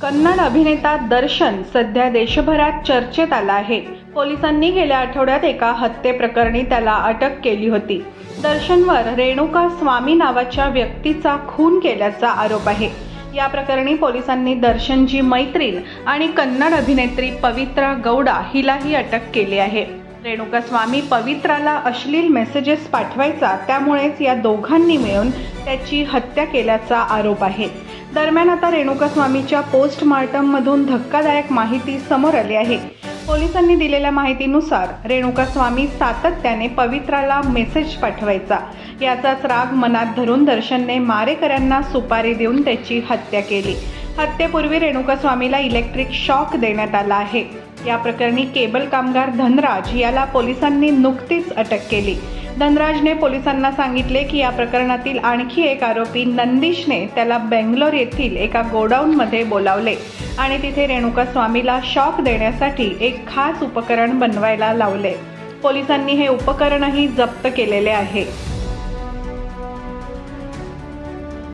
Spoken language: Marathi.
कन्नड अभिनेता दर्शन सध्या देशभरात चर्चेत आला आहे. पोलिसांनी गेल्या आठवड्यात एका हत्येप्रकरणी त्याला अटक केली होती. दर्शनवर रेणुका स्वामी नावाच्या व्यक्तीचा खून केल्याचा आरोप आहे. या प्रकरणी पोलिसांनी दर्शनची मैत्रीण आणि कन्नड अभिनेत्री पवित्रा गौडा हिलाही अटक केली आहे. रेणुका स्वामी पवित्राला अश्लील मेसेजेस पाठवायचा त्यामुळेच या दोघांनी मिळून त्याची हत्या केल्याचा आरोप आहे. दरम्यान आता रेणुका स्वामीच्या पोस्टमार्टममधून धक्कादायक माहिती समोर आली आहे. पोलिसांनी दिलेल्या माहितीनुसार रेणुका स्वामी सातत्याने पवित्राला मेसेज पाठवायचा. याचाच राग मनात धरून दर्शनने मारेकऱ्यांना सुपारी देऊन त्याची हत्या केली. हत्येपूर्वी रेणुका स्वामीला इलेक्ट्रिक शॉक देण्यात आला आहे. या प्रकरणी केबल कामगार धनराज याला पोलिसांनी नुकतीच अटक केली. धनराजने पोलिसांना सांगितले की या प्रकरणातील आणखी एक आरोपी नंदीशने त्याला बेंगलोर येथील एका गोडाऊनमध्ये बोलावले आणि तिथे रेणुका स्वामीला शॉक देण्यासाठी एक खास उपकरण बनवायला लावले. पोलिसांनी हे उपकरणही जप्त केलेले आहे.